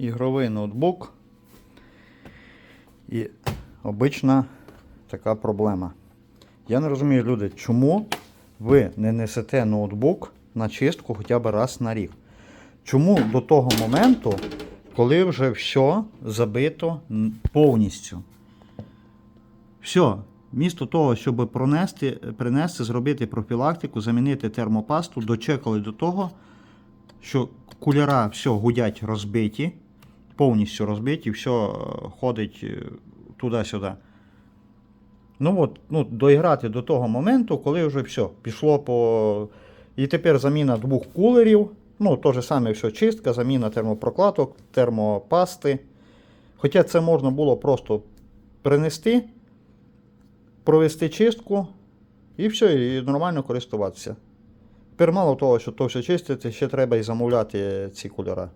ігровий ноутбук. І обична така проблема. Я не розумію, люди, чому ви не несете ноутбук на чистку хоча б раз на рік? Чому до того моменту, коли вже все забито повністю? Все, вмісто того, щоб пронести, принести, зробити профілактику, замінити термопасту, дочекали до того, що кулера все гудять розбиті, повністю розбиті, все ходить е, туди-сюди. Ну от, ну, доіграти до того моменту, коли вже все, пішло по. І тепер заміна двох кулерів. Ну, то же саме все чистка, заміна термопрокладок, термопасти. Хоча це можна було просто принести, провести чистку і все, і нормально користуватися. Тепер мало того, що то все чистити, ще треба і замовляти ці кольори.